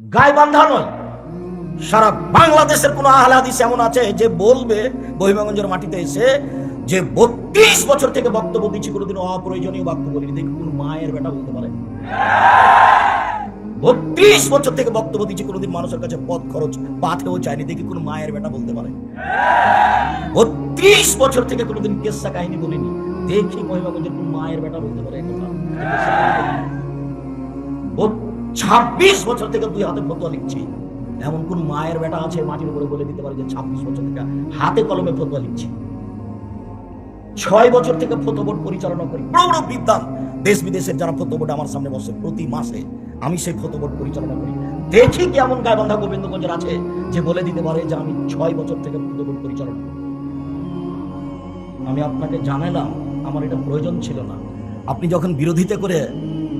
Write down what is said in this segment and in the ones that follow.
গায়ে বান্ধা নয়। সারা বাংলাদেশের কোন আহলে এমন আছে যে বলবে, বহিমাগঞ্জের মাটিতে এসে যে বত্রিশ বছর থেকে বক্তব্য দিচ্ছি, কোনোদিন অপ্রয়োজনীয় বাক্য বলিনি দেখি কোন মায়ের বেটা বলতে পারে। বত্রিশ বছর থেকে বক্তব্য দিচ্ছি, কোনোদিন মানুষের কাছে পথ খরচ পাথেও চাইনি। দেখি, কোন মায়ের বেটা বলতে পারে। বত্রিশ বছর থেকে কোনোদিন কেসা কাহিনী বলিনি। দেখি মহিমাগঞ্জের কোন মায়ের বেটা বলতে পারে। ছাব্বিশ বছর থেকে দুই হাতে ফতোয়া লিখছি। এমন কোন মায়ের বেটা আছে মাটির উপরে বলে দিতে পারে যে ছাব্বিশ বছর থেকে হাতে কলমে ফতোয়া লিখছি? ছয় বছর থেকে ফটো বোর্ড পরিচালনা করি বড় বড় বিদ্যান দেশ বিদেশের যারা ফটো বোর্ড আমার সামনে বসে প্রতি মাসে আমি সেই ফটো বোর্ড পরিচালনা করি। দেখি কি এমন গায়বান্ধা গোবিন্দগঞ্জের আছে যে বলে দিতে পারে যে আমি ছয় বছর থেকে ফটো বোর্ড পরিচালনা করি। আমি আপনাকে জানালাম, আমার এটা প্রয়োজন ছিল না। আপনি যখন বিরোধিতা করে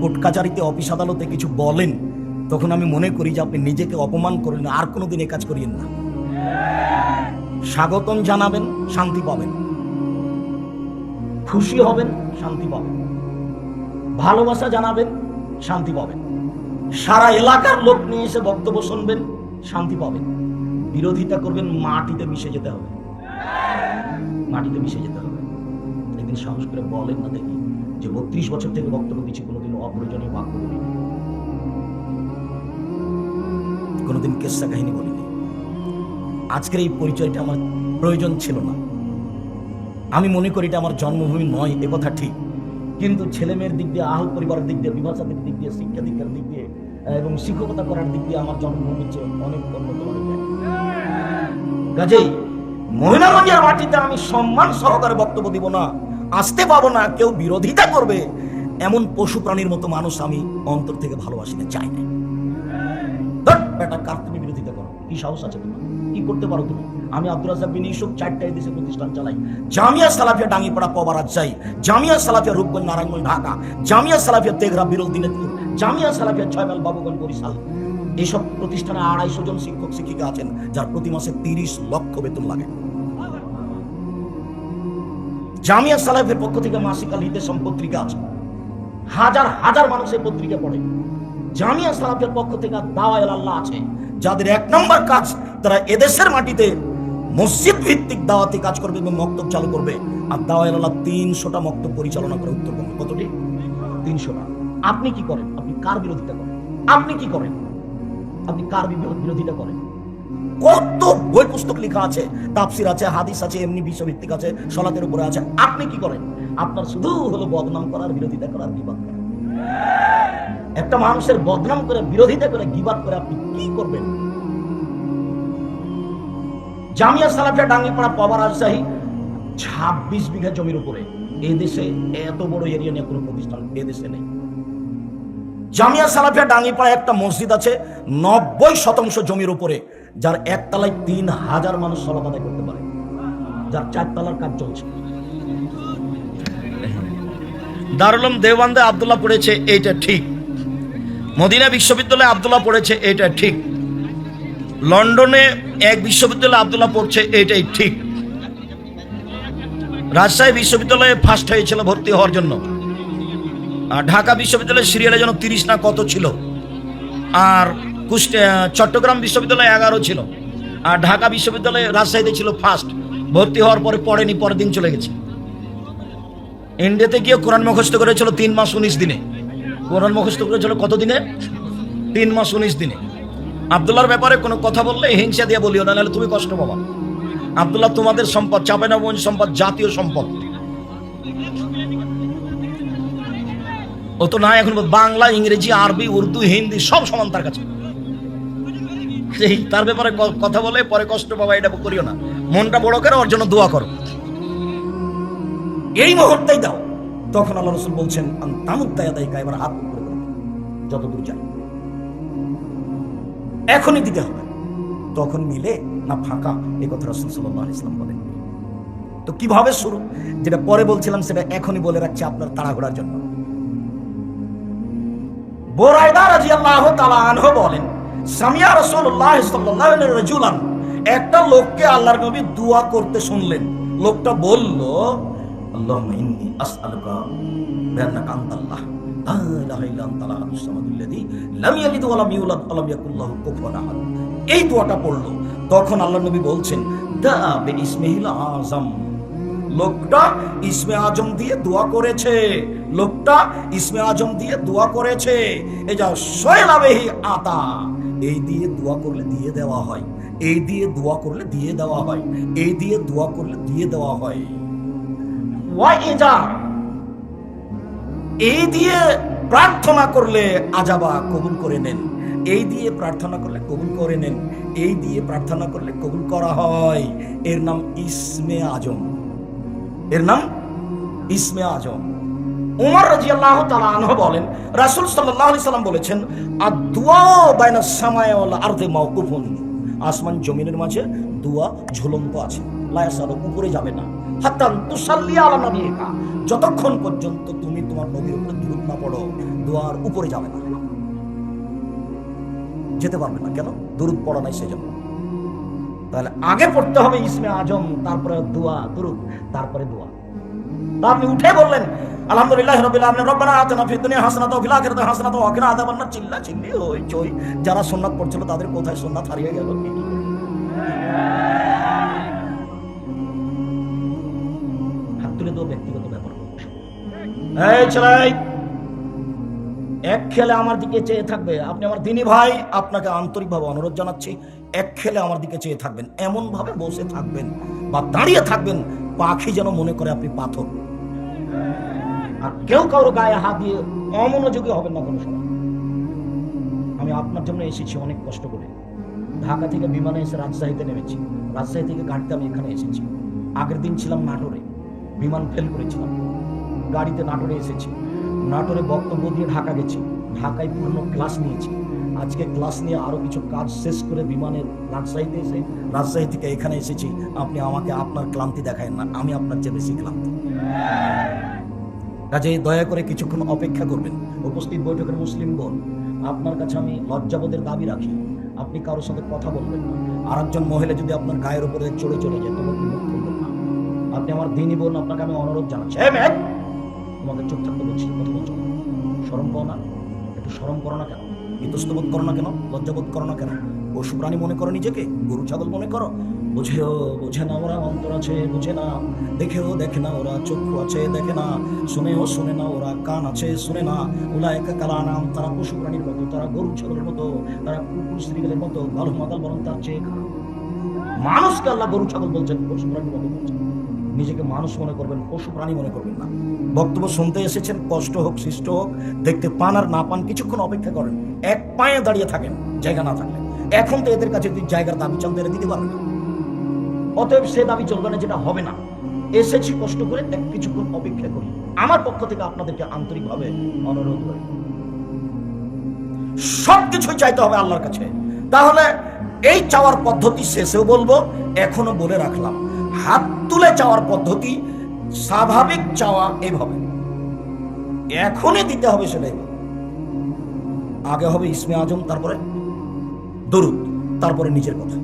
কোর্ট কাচারিতে অফিস আদালতে কিছু বলেন, তখন আমি মনে করি যে আপনি নিজেকে অপমান করলেন, আর কোনোদিন এ কাজ করিয়েন না। স্বাগতম জানাবেন, শান্তি পাবেন। খুশি হবেন, শান্তি পাবেন। ভালোবাসা জানাবেন, শান্তি পাবেন। সারা এলাকার লোক নিয়ে এসে বক্তব্য শুনবেন, শান্তি পাবেন। বিরোধিতা করবেন, মাটিতে মিশে যেতে হবে। মাটিতে মিশে যেতে হবে। একদিন সাহস করে বলেন না দেখি যে বত্রিশ বছর থেকে বক্তব্য দিচ্ছি, কোনোদিন অপ্রয়োজনীয় বাক্য বলিনি কোনোদিন কেসা কাহিনী বলিনি। আজকের এই পরিচয়টা আমার প্রয়োজন ছিল না। আমি মনে করি এটা আমার জন্মভূমি নয়, এ কথা ঠিক। কিন্তু ছেলে মেয়ের দিক দিয়ে আহল পরিবারের দিক দিয়ে বিভাষার দিক দিয়ে, শিক্ষা দীক্ষার দিক দিয়ে, এবং শিক্ষকতা করার দিক দিয়ে আমার জন্মভূমির চেয়ে অনেক উন্নত। কাজেই মহিলাগঞ্জের মাটিতে আমি সম্মান সহকারে বক্তব্য দিব না। আসতে পাবো না, কেউ বিরোধিতা করবে। এমন পশু প্রাণীর মতো মানুষ আমি অন্তর থেকে ভালোবাসি না চাই না জামিয়া সালাফিয়া প্রতিষ্ঠানে আড়াইশো জন শিক্ষক, শিক্ষিকা আছেন, যার প্রতি মাসে তিরিশ লক্ষ বেতন লাগে। জামিয়া সালাফের পক্ষ থেকে মাসিক আল হিতেশম পত্রিকা আছে হাজার হাজার মানুষ এই পত্রিকা পড়ে। জামিয়া সালাফের পক্ষ থেকে দাওয়াল আল্লাহ আছে। যাদের এক নম্বর কাজ, তারা এদেশের মাটিতে মসজিদ ভিত্তিক দাওয়াতি কাজ করবে এবং মক্তব চালু করবে। আর দাওয়াল আল্লাহ তিনশোটা মক্তব পরিচালনা করে উত্তরবঙ্গে কতটি? তিনশোটা। আপনি কি করেন? আপনি কার বিরোধিতা করেন? আপনি কি করেন? আপনি কার বিরো- বিরোধিতা করেন? কত বই পুস্তক লেখা আছে, তাফসির আছে, হাদিস আছে, এমনি বিশ্বভিত্তিক আছে, সলাতের উপরে আছে। আপনি কি করেন? আপনার শুধু হলো বদনাম করার বিরোধিতা করার বিবাদ করা। একটা মানুষের বদনাম করে, বিরোধিতা করে গিবাদ করে আপনি কি করবেন? জামিয়া সালাফিয়া ডাঙ্গিপাড়া পাওয়া রাজশাহী, ছাব্বিশ বিঘা জমির উপরে। এই দেশে এত বড় এরিয়া নিয়ে কোনো প্রতিষ্ঠান এ দেশে নেই। জামিয়া সালাফিয়া ডাঙ্গিপাড়ায় একটা মসজিদ আছে, নব্বই শতাংশ জমির উপরে, যার একতলায় তিন হাজার মানুষ সলাপ করতে পারে। যার চারতলার কাজ চলছে। দারুলম দেওবান্দে আবদুল্লাহ পড়েছে, এইটা ঠিক। মদিনা বিশ্ববিদ্যালয়ে আবদুল্লাহ পড়েছে এটা ঠিক। লন্ডনে এক বিশ্ববিদ্যালয়ে আবদুল্লাহ পড়ছে এটাই ঠিক। রাজশাহী বিশ্ববিদ্যালয়ে ফার্স্ট হয়েছিল ভর্তি হওয়ার জন্য। আর ঢাকা বিশ্ববিদ্যালয়ের সিরিয়ালে যেন তিরিশ না কত ছিল? আর কুষ্টিয়া চট্টগ্রাম বিশ্ববিদ্যালয়ে এগারো ছিল। আর ঢাকা বিশ্ববিদ্যালয়ে রাজশাহীতে ছিল ফার্স্ট ভর্তি হওয়ার পরে পড়েনি, পরের দিন চলে গেছে। ইন্ডিয়াতে গিয়ে কোরআন মুখস্থ করেছিল তিন মাস উনিশ দিনে। কোরআন মুখস্থ করেছিল কত দিনে? তিন মাস উনিশ দিনে। আবদুল্লার ব্যাপারে কোনো কথা বললে হিংসা দিয়ে বলিও না, নাহলে তুমি কষ্ট পাবা। আবদুল্লাহ তোমাদের সম্পদ চাপাইনগঞ্জ সম্পদ, জাতীয় সম্পদ। ও তো না, এখন বাংলা, ইংরেজি, আরবি, উর্দু, হিন্দি সব সমান তার কাছে। তার ব্যাপারে কথা বলে পরে কষ্ট পাবা, এটা করিও না। মনটা বড় করে ওর জন্য দোয়া করো। এই মুহূর্তেই দাও। তখন আল্লাহ রসুল বলছেন তামুদ্দায় এবার হাত করে যতদূর এখনই দিতে হবে। তখন মিলে, না, ফাঁকা এই কথা রসুল সাল্লাহ ইসলাম বলেন তো কীভাবে শুরু? যেটা পরে বলছিলাম, সেটা এখনই বলে রাখছি আপনার তাড়াঘোড়ার জন্য। বোরাইদা রাদিয়াল্লাহু তাআলা আনহু বলেন সামিয়া সাল্লাল্লাহু আলাইহি একটা লোককে আল্লাহর নবী দোয়া করতে শুনলেন। লোকটা বলল আল্লাহুম্মা ইন্নী আসআলুকা বিআন্নাকা আনতাল্লাহ লা ইলাহা ইল্লা আনতাল আহাদুস সামাদুল্লাযী লাম ইয়ালিদ ওয়া লাম ইউলাদ ওয়া লাম ইয়াকুল লাহু কুফুয়ান আহাদ এই দোয়াটা পড়ল। তখন আল্লাহ নবী বলছেন দা বে ইসমিহিল আযম লোকটা ইসমে আজম দিয়ে দোয়া করেছে। লোকটা ইসমে আজম দিয়ে দোয়া করেছে। এই যা সয়লাবেহি আতা। এই দিয়ে দোয়া করলে দিয়ে দেওয়া হয়। এই দিয়ে দোয়া করলে দিয়ে দেওয়া হয়। এই দিয়ে দোয়া করলে দিয়ে দেওয়া হয়। এই দিয়ে প্রার্থনা করলে আজাবা কবুল করে নেন। এই দিয়ে প্রার্থনা করলে কবুল করে নেন। এই দিয়ে প্রার্থনা করলে কবুল করা হয়। এর নাম ইসমে আজম। এর নাম ইসমে আজম। উমর রাদিয়াল্লাহু তাআলা আনহু বলেন, রাসূল আলাইহি সাল্লাম বলেছেন আদ-দুআ বাইনা সামায়ে ওয়াল আরদি মাওকুফুন। আসমান জমিনের মাঝে দুয়া ঝুলন্ত আছে। লা ইয়াসালু, উপরে যাবে না। তুসাল্লি যতক্ষণ পর্যন্ত তুমি তোমার নবীর উপরে দুরূদ না পড়ো দোয়ার উপরে যাবে না। যেতে পারবে না কেন? দুরূদ পড়া নাই সেজন্য। তাহলে আগে পড়তে হবে ইসমে আজম, তারপরে দোয়া, দুরুদ, তারপরে দোয়া। আপনি উঠে বললেন, আলহামদুলিল্লাহ চিল্লা চিল্লি ওই যারা সুন্নাত পড়ছিল তাদের কোথায় সুন্নাত হারিয়ে গেল? তুলে দেওয়া ব্যক্তিগত ব্যাপার এক খেলে আমার দিকে চেয়ে থাকবে। আপনি আমার দিনী ভাই, আপনাকে আন্তরিকভাবে অনুরোধ জানাচ্ছি, এক খেলে আমার দিকে চেয়ে থাকবেন এমন ভাবে বসে থাকবেন বা দাঁড়িয়ে থাকবেন, পাখি যেন মনে করে আপনি পাথর। আর কেউ কারও গায়ে হাত দিয়ে অমনোযোগী হবেন না কোনো সময়। আমি আপনার জন্য এসেছি, অনেক কষ্ট করে। ঢাকা থেকে বিমানে এসে রাজশাহীতে নেমেছি। রাজশাহী থেকে গাড়িতে আমি এখানে এসেছি। আগের দিন ছিলাম নাটোরে। বিমান ফেল করেছিলাম গাড়িতে নাটোরে এসেছি। নাটোরে বক্তব্য দিয়ে ঢাকা গেছি। ঢাকায় পূর্ণ ক্লাস নিয়েছি। আজকে ক্লাস নিয়ে আরও কিছু কাজ শেষ করে বিমানের রাজশাহীতে এসে, রাজশাহী থেকে এখানে এসেছি। আপনি আমাকে আপনার ক্লান্তি দেখায় না, আমি আপনার চেয়ে বেশি ক্লান্ত। কাজে দয়া করে কিছুক্ষণ অপেক্ষা করবেন। উপস্থিত বৈঠকের মুসলিম বোন, আপনার কাছে আমি লজ্জাবোধের দাবি রাখি। আপনি কারোর সাথে কথা বলবেন না। আর একজন মহিলা যদি আপনার গায়ের উপরে চড়ে চলে যায় আপনি আমার দিনই বোন আপনাকে আমি অনুরোধ জানাচ্ছি। মেয়ে, তোমাকে চুপ থাকতে বলছি কথা বলছো? না। শরম করো না একটু শরম করো না কেন? ইতস্তবোধ করো না কেন? লজ্জাবোধ করো না কেন? পশু প্রাণী মনে করো নিজেকে গরু ছাগল মনে করো? বুঝেও বোঝে না ওরা অন্তর আছে বুঝে না দেখেও দেখে না ওরা চক্ষু আছে দেখে না শুনেও শুনে না ওরা কান আছে শুনে না ওলা একা কালা নাম তারা পশু প্রাণীর মতো তারা গরু ছাগলের মতো তারা কুকুর শ্রীগেলের মতো ভালো মাতাল বরং তার চেয়ে। মানুষকে আল্লাহ গরু ছাগল বলছেন পশু প্রাণীর মতো বলছেন। নিজেকে মানুষ মনে করবেন, পশু প্রাণী মনে করবেন না। বক্তব্য শুনতে এসেছেন, কষ্ট হোক, সৃষ্ট হোক, দেখতে পান আর না পান কিছুক্ষণ অপেক্ষা করেন। এক পায়ে দাঁড়িয়ে থাকেন, জায়গা না থাকলে। এখন তো এদের কাছে যদি জায়গার দাবি চান দিতে পারবে না। অতএব সে দাবি চলবে না, যেটা হবে না। এসেছি কষ্ট করে এক কিছুক্ষণ অপেক্ষা করি। আমার পক্ষ থেকে আপনাদেরকে আন্তরিকভাবে অনুরোধ করি। সব কিছুই চাইতে হবে আল্লাহর কাছে। তাহলে এই চাওয়ার পদ্ধতি শেষেও বলব, এখনও বলে রাখলাম। হাত তুলে চাওয়ার পদ্ধতি স্বাভাবিক চাওয়া এভাবে এখনই দিতে হবে সেটাই। আগে হবে ইসমে আজম, তারপরে দরুদ, তারপরে নিজের কথা,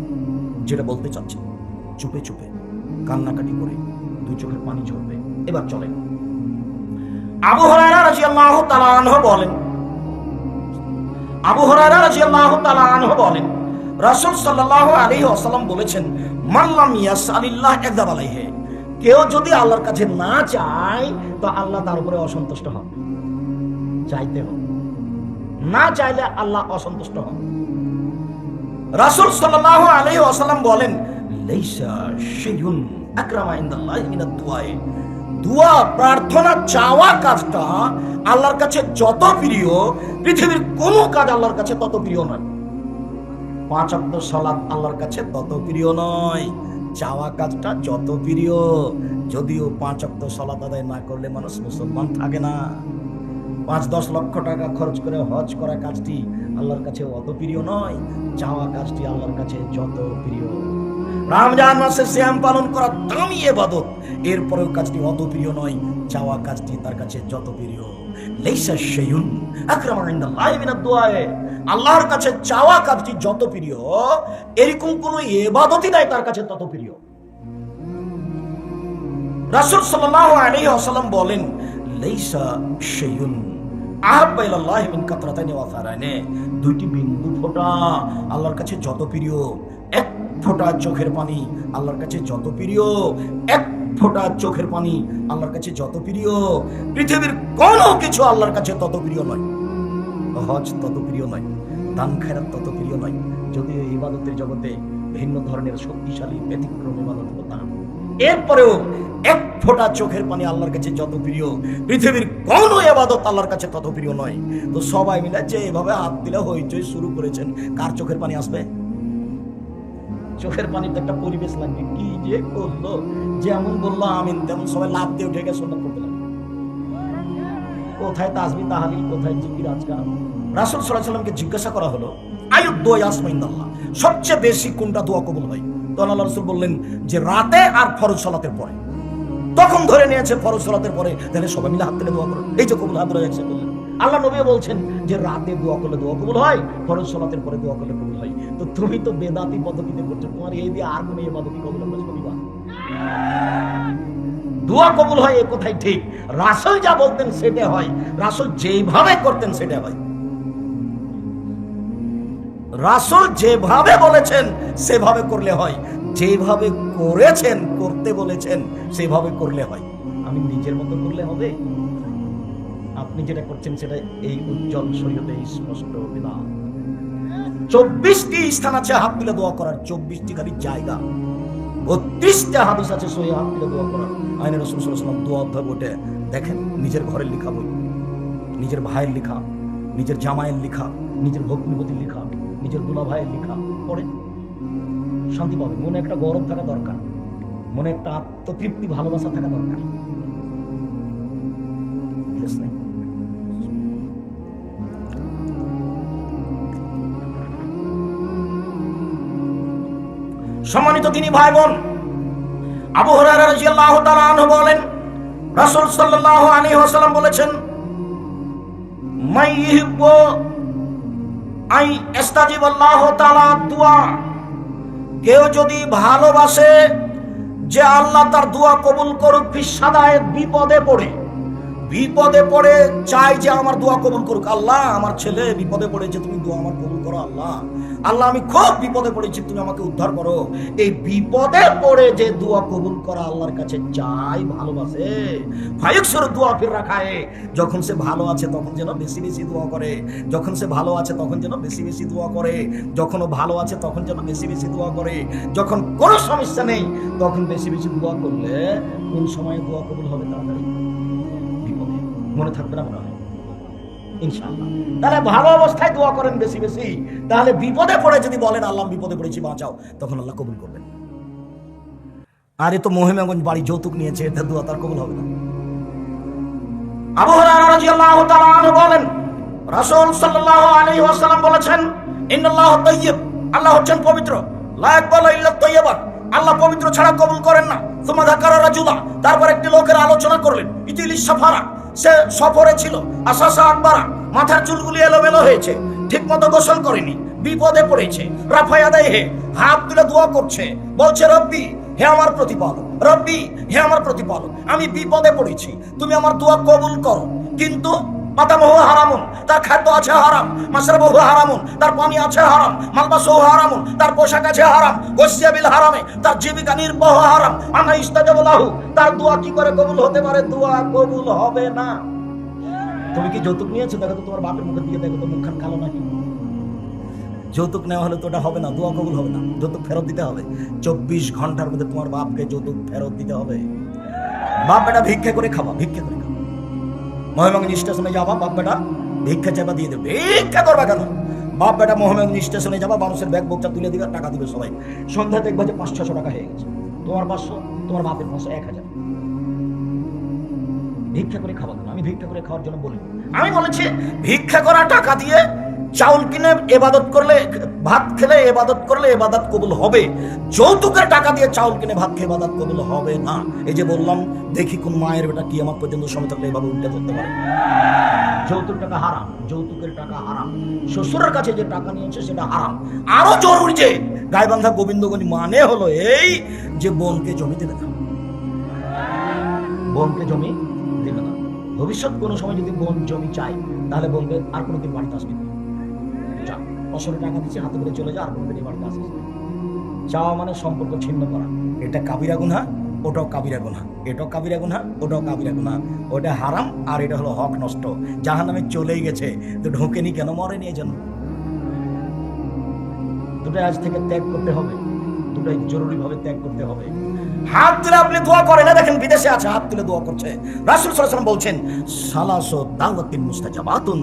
যেটা বলতে চাচ্ছি। চুপে চুপে, কান্নাকাটি করে দুই চোখের পানি ঝরবে। এবার চলেন। আবু হরাইরা রাদিয়াল্লাহু তাআলা আনহু বলেন, আবু হরাইরা রাদিয়াল্লাহু তাআলা আনহু বলেন রাসূল সাল্লাল্লাহু আলাইহি ওয়াসাল্লাম বলেছেন, মান লাম ইয়াসআলিল্লাহ একদাব আলাইহি কেউ যদি আল্লাহর কাছে না চায়, তো আল্লাহ তার উপরে অসন্তুষ্ট হন। চাইতে হবে। না চাইলে আল্লাহ অসন্তুষ্ট হন। রাসূল সাল্লাল্লাহু আলাইহি আসালাম বলেন, লাইসা শাইউন আকরামা ইনদাল্লাহি মিনাদ দুআয়ে দোয়া প্রার্থনা চাওয়া কাজটা আল্লাহর কাছে যত প্রিয়, পৃথিবীর কোনো কাজ আল্লাহর কাছে তত প্রিয় নয়। পাঁচ অক্ট সালাত আল্লাহর কাছে তত প্রিয় নয়। চাওয়া কাজটা যত প্রিয়। যদিও পাঁচ অক্ট সালাত আদায় না করলে মানুষ মুসলমান থাকে না। পাঁচ দশ লক্ষ টাকা খরচ করে হজ করা কাজটি আল্লাহর কাছে অত প্রিয় নয়। চাওয়া কাজটি আল্লাহর কাছে যত প্রিয়। রমজান মাসে শ্যাম পালন করা দামি এবাদত। এরপরেও কাজটি অত প্রিয় নয়। চাওয়া কাজটি তার কাছে যত প্রিয়। আল্লাহর কাছে চাওয়া কাজটি যত প্রিয়, এরকম কোন এবাদতই নাই তার কাছে তত প্রিয়। রাসূল সাল্লাল্লাহু আলাইহি ওয়াসাল্লাম বলেন দুইটি বিন্দু ফোঁটা আল্লাহর কাছে যত প্রিয়, এক ফোঁটা চোখের পানি আল্লাহর কাছে যত প্রিয়, এক ফোঁটা চোখের পানি আল্লাহর কাছে যত প্রিয়, পৃথিবীর কোনো কিছু আল্লাহর কাছে তত প্রিয় নয়। হজ তত প্রিয় নয়, দান খেরাত তত প্রিয় নয়। যদিও ইবাদতের জগতে ভিন্ন ধরনের শক্তিশালী, ব্যতিক্রম ইবাদত হতো না। এরপরেও এক ফোঁটা চোখের পানি আল্লাহর কাছে যত প্রিয়, পৃথিবীর কোন এবাদত আল্লাহর কাছে তত প্রিয় নয়। তো সবাই মিলে যে এভাবে হাত দিলে হইচই শুরু করেছেন, কার চোখের পানি আসবে? চোখের পানির তো একটা পরিবেশ লাগবে। কি যে করল? যেমন বলল, আমিন। তেমন সবাই লাভ দিয়ে উঠে গেছে সন্ধ্যা করতে লাগবে কোথায় তাসবি তাহালিল, কোথায় জিকির আজকাল রাসূল সাল্লামকে জিজ্ঞাসা করা হলো ইয়াসমাইন্দাল্লাহ সবচেয়ে বেশি কোনটা দোয়া কবুল হয়? তখন আল্লাহ রাসূল বললেন যে, রাতে আর ফরজ সালাতের পরে। তখন ধরে নিয়েছে, ফরজ সালাতের পরে। তাহলে সবাই মিলে হাত তুলে দোয়া এই যে কবুল হাত বললেন। আল্লাহ নবী বলছেন যে রাতে দোয়া করলে দোয়া কবুল হয়, ফরজ সালাতের পরে দোয়া করলে কবুল হয়। তো তুমি তো বেদাতি পদ্ধতিতে করছ, তোমার এই দিয়ে আর কোনো ইবাদতই কবুল হবে না দোয়া কবুল হয় এ কথাই ঠিক। রাসূল যা বলতেন সেটা হয়, রাসূল যেভাবে করতেন সেটা হয়। রাসুল যেভাবে বলেছেন সেভাবে করলে হয়। যেভাবে করেছেন, করতে বলেছেন সেভাবে করলে হয়। আমি নিজের মতো করলে হবে? আপনি যেটা করছেন সেটা এই উজ্জ্বল শরীয়তে স্পষ্ট বিধান। চব্বিশটি স্থান আছে হাত তুলে দোয়া করার, চব্বিশটি খালি জায়গা। বত্রিশটা হাদিস আছে সহি হাত তুলে দোয়া করার। আইনের রসুল সাল্লাম দোয়া অধ্যায় বটে। দেখেন, নিজের ঘরের লেখা বই, নিজের ভাইয়ের লেখা, নিজের জামাইয়ের লেখা, নিজের ভগ্নিপতির লেখা, নিজের দুলা ভাইয়ের লেখা পড়ে শান্তি পাবে মনে একটা গৌরব থাকা দরকার। মনে একটা আত্মতৃপ্তি, ভালোবাসা থাকা দরকার। সম্মানিত তিনি ভাই বোন আবু আনহু বলেন, রাসূল সাল্লাল্লাহু আলাইহি ওয়াসাল্লাম বলেছেন মাই আই ইস্তাজিব আল্লাহ দুআ কেউ যদি ভালোবাসে যে আল্লাহ তার দোয়া কবুল করুক বিপদে পড়ে। বিপদে পড়ে চাই যে আমার দোয়া কবুল করুক। আল্লাহ, আমার ছেলে, বিপদে পড়েছে তুমি দোয়া আমার কবুল করো, আল্লাহ। আল্লাহ, আমি খুব বিপদে পড়েছি, তুমি আমাকে উদ্ধার করো। এই বিপদে পড়ে যে দোয়া কবুল করা আল্লাহর কাছে চাই, ভালোবাসে। ফায়ুকসর দোয়া ফির রাখায়। যখন সে ভালো আছে, তখন যেন বেশি বেশি দোয়া করে। যখন সে ভালো আছে, তখন যেন বেশি বেশি দোয়া করে। যখন ভালো আছে, তখন যেন বেশি বেশি দোয়া করে। যখন কোনো সমস্যা নেই, তখন বেশি বেশি দোয়া করলে কোন সময় দোয়া কবুল হবে তাড়াতাড়ি? মনে থাকবে না মনে হয়। তাহলে ভালো অবস্থায় দোয়া করেন বেশি বেশি। তাহলে বিপদে পড়ে যদি বলেন, আল্লাহ বিপদে পড়েছি, বাঁচাও, তখন আল্লাহ কবুল করবেন। আর তো মহিমাগঞ্জ বাড়ি যৌতুক নিয়েছে এটা দোয়া তার কবুল হবে না। বলেন, রাসূল সাল্লাল্লাহু আলাইহি ওয়াসাল্লাম বলেছেন আল্লাহ হচ্ছেন পবিত্র। লা ইয়াকবালু ইল্লা আল্লাহ পবিত্র ছাড়া কবুল করেন না। সুমা যাকারা রাজুলা তারপর একটি লোকের আলোচনা করলেন ইতিলিস সাফারা সে সফরে ছিল। আশাশা আকবারা মাথার চুলগুলি এলোমেলো হয়েছে। ঠিকমতো গোসল করেনি। বিপদে পড়েছে। রাফায়া দেয় হে হাত তুলে দোয়া করছে। বলছে, রব্বি, হে আমার প্রতিপালক, রব্বি, হে আমার প্রতিপালক, আমি বিপদে পড়েছি। তুমি আমার দোয়া কবুল করো। কিন্তু মাতামহ হারামুন, তার খাদ্য আছে হারাম মাসরাবহু হারামুন, তার পানি আছে হারাম, মালবাসহু হারামুন, তার পোশাক আছে হারাম গোসিয়াবিল হারামে, তার জীবিকা নির্বাহ হারাম, আনা ইস্তাজাবুলাহু তার দোয়া কি করে কবুল হতে পারে? দোয়া কবুল হবে না। তুমি কি যৌতুক নিয়েছো? দেখো তো তোমার বাপের মুখের দিকে, দেখো তো মুখখান কালো নাকি। যৌতুক নেওয়া হলে তো ওটা হবে না, দোয়া কবুল হবে না, যৌতুক ফেরত দিতে হবে। চব্বিশ ঘণ্টার মধ্যে তোমার বাপকে যৌতুক ফেরত দিতে হবে। বাপ, এটা ভিক্ষে করে খাবা, ভিক্ষে করে খাবা স্টেশনে যাবা, বাপ বেটা। ভিক্ষা চাপা দিয়ে দেবে। ভিক্ষা করবা কেন? বাপ বেটা মহিমগঞ্জ স্টেশনে যাবা, মানুষের ব্যাগ বোকটা তুলে দিবে টাকা দিবে সবাই। সন্ধ্যা দেখবা যে পাঁচ ছশো টাকা হয়ে গেছে। তোমার পাঁচশো, তোমার বাপের পাঁচশো, এক হাজার। ভিক্ষা করে কেন? আমি ভিক্ষা করে খাওয়ার জন্য বলি আমি বলেছি, ভিক্ষা করা টাকা দিয়ে চাউল কিনে এবাদত করলে, ভাত খেলে এবাদত করলে এবাদত কবুল হবে। যৌতুকের টাকা দিয়ে চাউল কিনে, ভাত খেয়ে এবাদত কবুল হবে না। এই যে বললাম, দেখি কোন মায়ের বেটা কি আমার পর্যন্ত সময় থাকলে এভাবে উল্টে ধরতে পারে। যৌতুক টাকা হারাম, যৌতুকের টাকা হারাম। শ্বশুরের কাছে যে টাকা নিয়েছে সেটা হারাম। আরও জরুরি যে গাইবান্ধা গোবিন্দগণি মানে হলো এই যে বোনকে জমি দেবে না। বোনকে জমি ভবিষ্যৎ কোনো সময় যদি বোন জমি চাই, তাহলে বলবে, আর কোনোদিন বাড়িতে আসবে। যা ফসলের টাকা দিচ্ছি হাতে করে চলে যা, আর কোনোদিন বাড়িতে আসিস না। চাওয়া মানে সম্পর্ক ছিন্ন করা। এটা কাবিরা গুনহা, ওটাও কাবিরা গুনহা। এটাও কাবিরা গুনহা, ওটাও কাবিরা গুনহা। ওটা হারাম, আর এটা হলো হক নষ্ট। যাহা নামে চলেই গেছে, তো ঢোকেনি কেন মরেনি এই জন্য দুটাই আজ থেকে ত্যাগ করতে হবে। দুটাই জরুরিভাবে ত্যাগ করতে হবে। হাত তুলে আপনি দোয়া করেন। না দেখেন বিদেশে আছে, হাত তুলে দোয়া করছে। রাসুল সাল্লাল্লাহু বলছেন, সালাসো দাওয়াতিন মুস্তাজাবাতুন।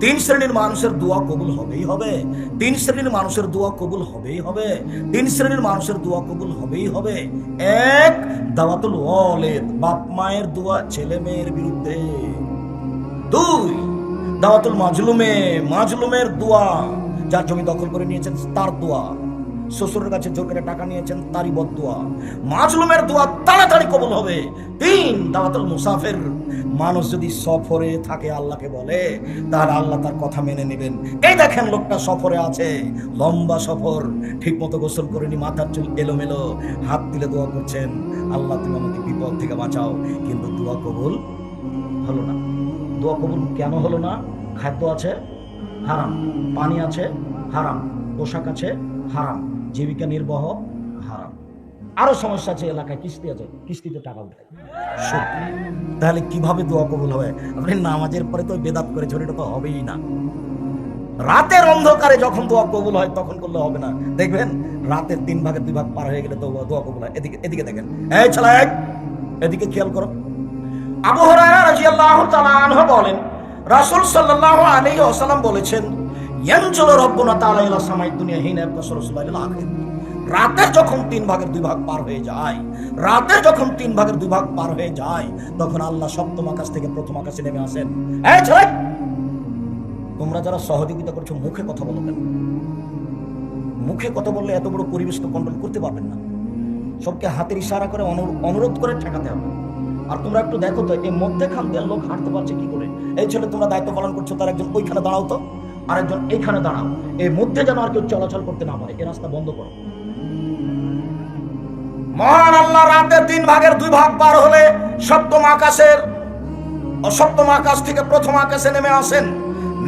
তিন শ্রেণির মানুষের দোয়া কবুল হবেই হবে। তিন শ্রেণির মানুষের দোয়া কবুল হবেই হবে। তিন শ্রেণির মানুষের দোয়া কবুল হবেই হবে। এক, দাওয়াতুল ওয়ালিদ, বাপ মায়ের দোয়া ছেলে মেয়ের বিরুদ্ধে। দুই, দাওয়াতুল মাজলুমে, মাজলুমের দোয়া, যার জমি দখল করে নিয়েছেন তার দোয়া। শ্বশুরের কাছে জোর করে টাকা নিয়েছেন, তারই বদুয়া মাজলুমের দোয়া তাড়াতাড়ি কবুল হবে। তিন, দাওয়াতুল মুসাফির। মানুষ যদি সফরে থাকে, আল্লাহকে বলে, তাহলে আল্লাহ তার কথা মেনে নেবেন। এই দেখেন লোকটা সফরে আছে। লম্বা সফর ঠিক মতো গোসল করেনি, মাথার চুল এলোমেলো। হাত দিলে দোয়া করছেন, আল্লাহ তুমি আমাকে বিপদ থেকে বাঁচাও। কিন্তু দোয়া কবুল হলো না। দোয়া কবুল কেন হলো না? খাদ্য আছে, হারাম। পানি আছে, হারাম। পোশাক আছে, হারাম। জীবিকা নির্বাহ হারাম। আরও সমস্যা আছে এলাকায় কিস্তি আছে কিস্তিতে টাকা উঠে সুদ। তাহলে কীভাবে দোয়া কবুল হবে? আপনি নামাজের পরে তো বেদাত করে এটা তো হবেই না। রাতের অন্ধকারে যখন দোয়া কবুল হয় তখন করলে হবে না। দেখবেন রাতের তিন ভাগের দুই ভাগ পার হয়ে গেলে তো দোয়া কবুল হয়। এদিকে এদিকে দেখেন। এই ছেলে এক, এদিকে খেয়াল করো। আবু তাআলা আনহু বলেন রাসূল সাল্লাল্লাহু আলাইহি ওয়াসাল্লাম বলেছেন রাব্বুনা সামাই দুনিয়া রাতের যখন তিন ভাগের দুই ভাগ পার হয়ে যায় রাতের যখন তিন ভাগের দুই ভাগ পার হয়ে যায়, তখন আল্লাহ সপ্তম আকাশ থেকে প্রথম আকাশে নেমে আসেন। এই ছেলে! তোমরা যারা সহযোগিতা করছ, মুখে কথা বলো কেন? মুখে কথা বললে এত বড় পরিবেশ তো কন্ট্রোল করতে পারবেন না। সবকে হাতের ইশারা করে অনুরোধ করে ঠেকাতে হবে। আর তোমরা একটু দেখো তো এই মধ্যেখান দিয়ে লোক হাঁটতে পারছে কি করে? এই ছেলে, তোমরা দায়িত্ব পালন করছ, তার একজন ওইখানে দাঁড়াও তো। আরেকজন, এইখানে দাঁড়াও। এই মধ্যে যেন আর কেউ চলাচল করতে না পারে। এ রাস্তা বন্ধ করো। মহান আল্লাহ রাতের তিন ভাগের দুই ভাগ পার হলে সপ্তম আকাশের, অসপ্তম সপ্তম আকাশ থেকে প্রথম আকাশে নেমে আসেন।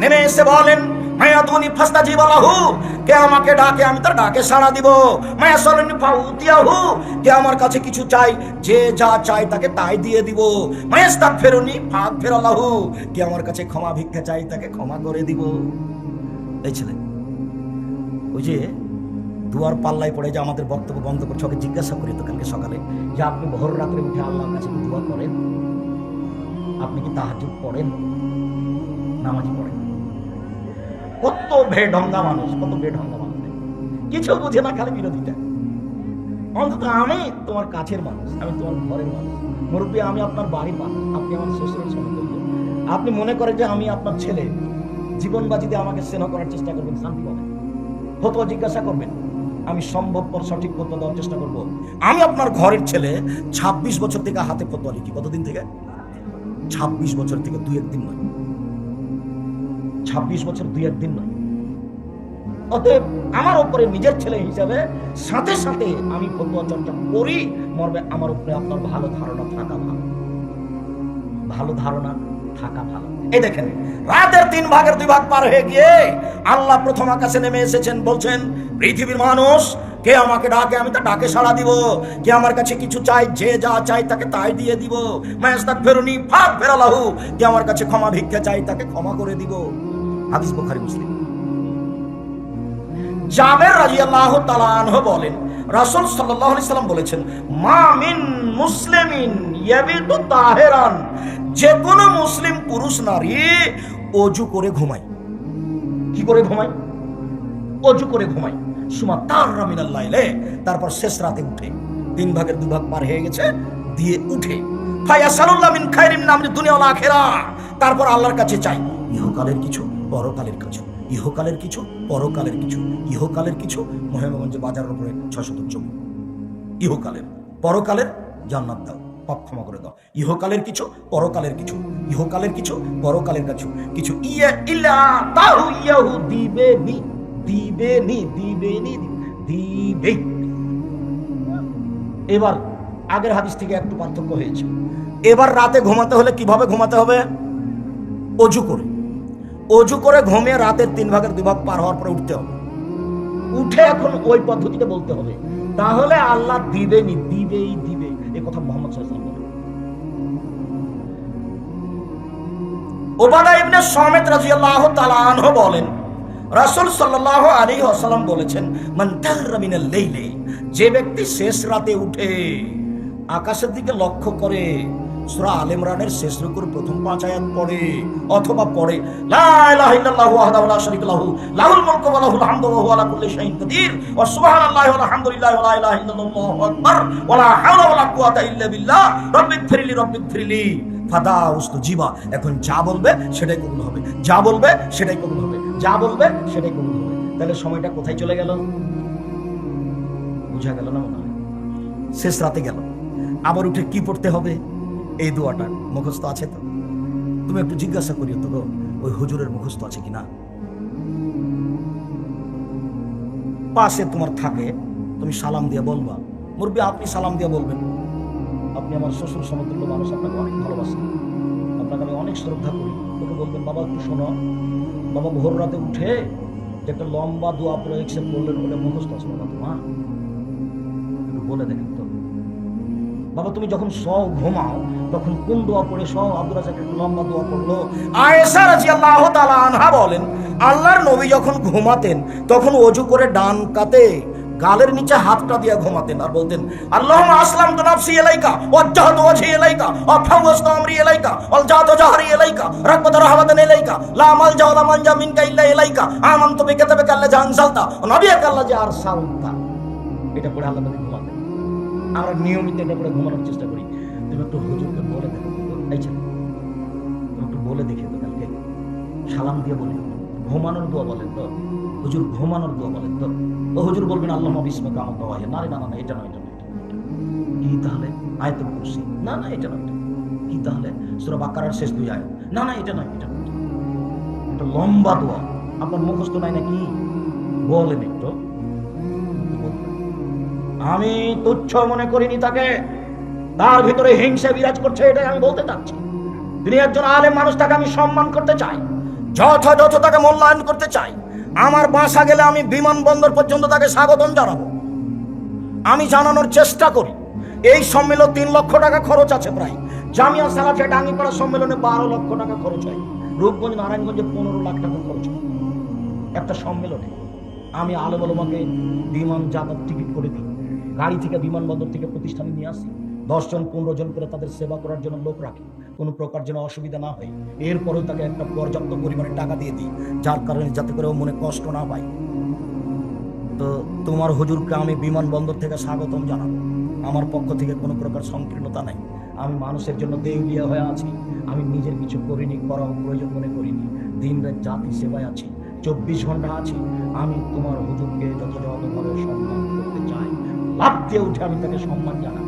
নেমে এসে বলেন মায়া দুনি ফাস্তা জীবালাহু কে আমাকে ডাকে আমি তার ডাকে সাড়া দিব। মায়া কে আমার কাছে কিছু চাই, যে যা তাকে তাই দিয়ে দিব। কে আমার কাছে ক্ষমা ভিক্ষা চাই তাকে ক্ষমা করে দিব। এই ছেলে, ওই যে দুয়ার পাল্লায় পড়ে যে আমাদের বক্তব্য বন্ধ করছে জিজ্ঞাসা করি তো কালকে সকালে, যে আপনি ভোর রাত্রে উঠে কাছে দোয়া করেন? আপনি কি তাহাজুদ পড়েন? নামাজি পড়েন? কত বেঢঙ্গা মানুষ, কত বেঢঙ্গা মানুষ কিছু বুঝে না খালি বিরোধিতা। অন্তত আমি তোমার কাছের মানুষ, আমি তোমার ঘরের মানুষ। মুরব্বী, আমি আপনার বাড়ির মানুষ, আপনি আমার শ্বশুরের সমতুল্য আপনি মনে করেন যে আমি আপনার ছেলে। জীবন বাজিতে আমাকে স্নেহ করার চেষ্টা করবেন, শান্তি পাবেন। ফতোয়া জিজ্ঞাসা করবেন, আমি সম্ভবপর সঠিক ফতোয়া দেওয়ার চেষ্টা করব। আমি আপনার ঘরের ছেলে ২৬ বছর থেকে হাতে ফতোয়া লিখি, কতদিন থেকে? ২৬ বছর থেকে দুই একদিন নয়। ২৬ বছর দুই একদিন নয়। অতএব আমার উপরে নিজের ছেলে হিসাবে সাথে সাথে আমি ফতোয়া চর্চা করি, মর্মে আমার উপরে আপনার ভালো ধারণা থাকা ভালো। ভালো ধারণা থাকা ভালো। এই দেখেন, রাতের তিন ভাগের দুই ভাগ পার হয়ে গিয়ে আল্লাহ প্রথম আকাশে নেমে এসেছেন, বলছেন, পৃথিবীর মানুষ, কে আমাকে ডাকে, আমি তা ডাকে সাড়া দিব। কে আমার কাছে কিছু চাই যে যা চাই তাকে তাই দিয়ে দিব। মায়াস্তাক ফেরুনি, ফাঁক ফেরালাহু, কে আমার কাছে ক্ষমা ভিক্ষা চাই তাকে ক্ষমা করে দিব। হাদিস মুসলিম। জাবের রাদিয়াল্লাহু তাআলা আনহু বলেন, রাসূল আলাইহি সাল্লাম বলেছেন মিন মুসলিমিন ইয়াবিতু তাহেরান, যে কোনো মুসলিম পুরুষ, নারী অজু করে ঘুমায়। কি করে ঘুমায়? অজু করে ঘুমায়। সুমা তার রামিনাল লাইলে, তারপর শেষ রাতে উঠে। তিন ভাগের দু ভাগ পার হয়ে গেছে, দিয়ে উঠে। ফায়াসালুল্লাহ মিন খাইরিন নাম দুনিয়া আখিরা তারপর আল্লাহর কাছে চাই ইহকালের কিছু পরকালের কিছু, ইহকালের কিছু, পরকালের কিছু, ইহকালের কিছু মহেন্দ্রগঞ্জ বাজারের উপরে ছশত জমি ইহকালের, পরকালের জান্নাত দাও, পাপ ক্ষমা করে দাও। ইহকালের কিছু, পরকালের কিছু, ইহকালের কিছু, পরকালের কিছু কিছু ইয়া ইল্লা তাহু ইয়াহু দিবে নি দিবে নি দিবে নি, দিবে। এবার আগের হাদিস থেকে একটু পার্থক্য হয়েছে। এবার রাতে ঘুমাতে হলে কীভাবে ঘুমাতে হবে? অজু করে। অজু করে ঘুমিয়ে রাতের তিন ভাগের দুই ভাগ পার হওয়ার পরে উঠতে হবে। উঠে এখন ওই পদ্ধতিতে বলতে হবে। তাহলে আল্লাহ দিবেনি দিবেই দিবে এ কথা মোহাম্মদ ওয়াসাল্লাম বলেন। ওবাদা ইবনে সামিত রাদিয়াল্লাহু তাআলা আনহু বলেন, রাসূল সাল্লাল্লাহু আলাইহি ওয়াসাল্লাম বলেছেন, মান তাগরা মিনাল লাইলি যে ব্যক্তি শেষ রাতে উঠে আকাশের দিকে লক্ষ্য করে সূরা আল ইমরানের শেষ রুকুর প্রথম পাঁচ আয়াত পড়ে, অথবা পড়ে ইল্লাল্লাহু ওয়াহদাহু লা শারীকা লাহু, লাহুল মুলকু ওয়া লাহুল হামদু ওয়া হুয়া আলা কুল্লি শাইইন কাদির, ওয়া সুবহানাল্লাহি ওয়া আলহামদুলিল্লাহি ওয়া লা ইলাহা ইল্লাল্লাহু আকবার, ওয়া লা হাওলা ওয়া লা কুওয়াতা ইল্লা বিল্লাহ রব্বিগফিরলি রব্বিগফিরলি এখন যা বলবে সেটাই কবুল হবে, যা বলবে সেটাই কবুল হবে, যা বলবে সেটাই কবুল হবে। তাহলে সময়টা কোথায় চলে গেল? বুঝা গেল না মনে হয়? শেষ রাতে গেল। আবার উঠে কি পড়তে হবে? এই দোয়াটা মুখস্থ আছে তো? তুমি একটু জিজ্ঞাসা করিও তো গো, ওই হুজুরের মুখস্থ আছে কিনা? পাশে তোমার থাকে তুমি সালাম দিয়ে বলবা। মুরবি আপনি সালাম দিয়ে বলবেন। আপনি আমার শ্বশুর সমতুল্য মানুষ আপনাকে অনেক ভালোবাসেন আপনাকে আমি অনেক শ্রদ্ধা করি। ওকে বলবেন বাবা একটু শোনো। বাবা ভোর রাতে উঠে একটা লম্বা দোয়া পরে একসেপ্ট করলেন বলে মুখস্থ আছে বাবা তোমার? বলে দেখেন। বাবা, তুমি যখন স ঘুমাও, তখন কোন দোয়া পড়ে স আব্দুল রাজাক লম্বা দোয়া পড়ল। আয়েশা রাদিয়াল্লাহু তাআলা আনহা বলেন, আল্লাহর নবী যখন ঘুমাতেন, তখন অজু করে ডান কাতে গালের নিচে হাতটা দিয়ে ঘুমাতেন আর বলতেন, আল্লাহুম্মা আসলামতু নাফসি ইলাইকা, ওয়াজ্জাহতু ওয়াজহি ইলাইকা ওয়া ফাওয়াজতু আমরি ইলাইকা ওয়াল জাতু জাহরি ইলাইকা রাকবাতু রাহমাতান ইলাইকা, লা মালজা ওয়া লা মানজা মিনকা ইলাইকা, আমানতু বিকিতাবিকা আল্লাযী আনজালতা ওয়া নাবিয়াকা আল্লাযী আরসালতা। এটা পড়ে আল্লাহ ঘুমাতেন। আমরা নিয়মিত এটা করে ঘুমানোর চেষ্টা করি। তুমি একটু হুজুরকে বলে দেখো। একটু বলে দেখে তো কালকে। সালাম দিয়ে বলি। ঘুমানোর দোয়া বলেন তো। হুজুর, ঘুমানোর দোয়া বলেন তো। ও হুজুর বলবেন, আল্লাহ বিসমে কামত হয়। না রে, না না এটা নয় এটা নয়। কি তাহলে? আয়তুল কুরসি। না না, এটা নয় কি তাহলে? সূরা বাকারার শেষ দুই আয় না না, এটা নয় এটা নয়। এটা লম্বা দোয়া। আপনার মুখস্থ নাই নাকি? বলেন একটু। আমি তুচ্ছ মনে করিনি তাকে। তার ভিতরে হিংসা বিরাজ করছে, এটাই আমি বলতে চাচ্ছি। তিনি একজন আলেম মানুষ, তাকে আমি সম্মান করতে চাই। যথাযথ তাকে মূল্যায়ন করতে চাই। আমার বাসা গেলে আমি বিমানবন্দর পর্যন্ত তাকে স্বাগতম জানাব। আমি জানানোর চেষ্টা করি। এই সম্মেলন তিন লক্ষ টাকা খরচ আছে প্রায়। জামিয়া সালাফিয়া ডাঙ্গিপাড়া সম্মেলনে বারো লক্ষ টাকা খরচ হয়। রূপগঞ্জ, নারায়ণগঞ্জে পনেরো লাখ টাকা খরচ হয়। একটা সম্মেলনে আমি আলম আলমাকে বিমান যাতায়াত টিকিট করে দিই। গাড়ি থেকে বিমানবন্দর থেকে প্রতিষ্ঠানে নিয়ে আসি। দশজন পনেরো জন করে তাদের সেবা করার জন্য লোক রাখি। কোনো প্রকার যেন অসুবিধা না হয়। এরপরেও তাকে একটা পর্যাপ্ত পরিমাণে টাকা দিয়ে দিই, যার কারণে যাতে করে ও মনে কষ্ট না পায়। তো তোমার হুজুরকে আমি বিমানবন্দর থেকে স্বাগতম জানাব। আমার পক্ষ থেকে কোনো প্রকার সংকীর্ণতা নাই। আমি মানুষের জন্য দেউলিয়া হয়ে আছি। আমি নিজের কিছু করিনি করা প্রয়োজন মনে করিনি। দিন রাত জাতি সেবায় আছি, চব্বিশ ঘণ্টা আছি। আমি তোমার হুজুরকে যথাযথভাবে সম্মান করতে চাই। লাভ দিয়ে উঠে আমি তাকে সম্মান জানাব।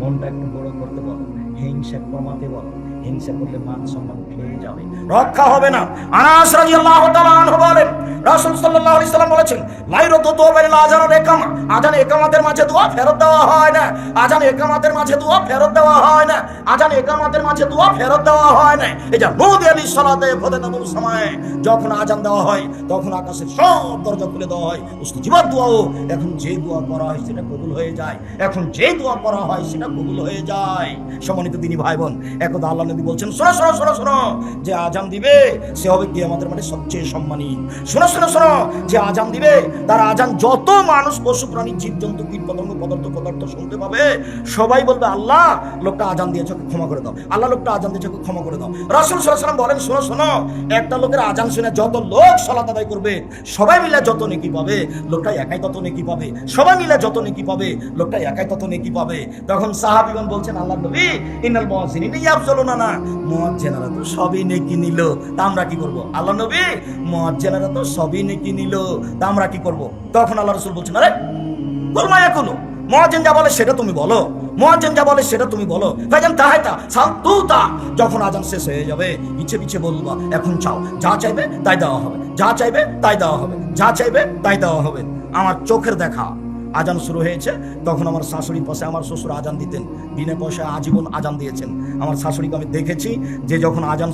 মনটা একটু বড় করতে বলো হিংসা কমাতে বলো। হিংসা করলে মান সম্মান খেয়ে যাবে। রক্ষা হবে না। আনাস রাদিয়াল্লাহু তাআলা আনহু বলেন, রাসূল সাল্লাল্লাহু আলাইহি সাল্লাম বলেছেন লাইরাতু দুয়াবের আজানের একামা আজান একামাতের মাঝে দোয়া ফেরত দেওয়া হয় না। আজান একামাতের মাঝে দোয়া ফেরত দেওয়া হয় না। আজান একামাতের মাঝে দোয়া ফেরত দেওয়া হয় না। এই যে নদী আলী সালাতে ফতেনাতুল সময় যখন আজান দেওয়া হয়, তখন আকাশের সব দরজা খুলে দেওয়া হয়। উস্তুজিবার দোয়াও। এখন যে দোয়া করা হয় সেটা কবুল হয়ে যায়। এখন যে দোয়া করা হয় সেটা কবুল হয়ে যায়। সম্মানিত তিনি ভাই বোন, একদা আল্লাহ নবী বলছেন, শোনো শোনো শোনো শোনো, যে আজান দিবে, সে হবে কি আমাদের মানে সবচেয়ে সম্মানী। শোনো শোনো শোনো, যে আজান দিবে, তার আজান যত মানুষ পশু, প্রাণী, জীবজন্তু কীট পতঙ্গ পদার্থ পদার্থ শুনতে পাবে, সবাই বলবে, আল্লাহ, লোকটা আজান দিয়েছে ক্ষমা করে দাও। আল্লাহ, লোকটা আজান দিয়েছে ক্ষমা করে দাও। রাসুল সাল্লাম বলেন, শোনো শোনো, একটা লোকের আজান শুনে যত লোক সালাত আদায় করবে, সবাই মিলে যত নেকি পাবে, লোকটা একাই তত নেকি পাবে, সবাই মিলে যত নেকি পাবে, লোকটা একাই তত নেকি পাবে। তখন সাহাবিগণ বলছেন আল্লাহ নবী, ইন্নাল মুয়াজ্জিনিন ইয়াফজলুনা না মুয়াজ্জিনারা তো সবই নেকি নিল। তা আমরা কি করব? আল্লাহ নবী মুয়াজ্জিনারা তো সবই নেকি নিল। তা আমরা কি করব? তখন আল্লাহ রাসূল বলছেন, আরে গোলমায়া কোনো মহাজেন যা বলে সেটা তুমি বলো। মহাজেন যা বলে সেটা তুমি বলো। ভাইজান তাহাই তা সালতুতা, যখন আজান শেষ হয়ে যাবে, পিছে পিছে বলবা, এখন চাও, যা চাইবে তাই দেওয়া হবে। যা চাইবে তাই দেওয়া হবে। যা চাইবে তাই দেওয়া হবে। আমার চোখের দেখা আজান শুরু হয়েছে, তখন আমার শাশুড়ির পাশে আমার শ্বশুর আজান দিতেন। বিনা পয়সায় আজীবন আজান দিয়েছেন। আমার শাশুড়িকে আমি দেখেছি যে যখন আজান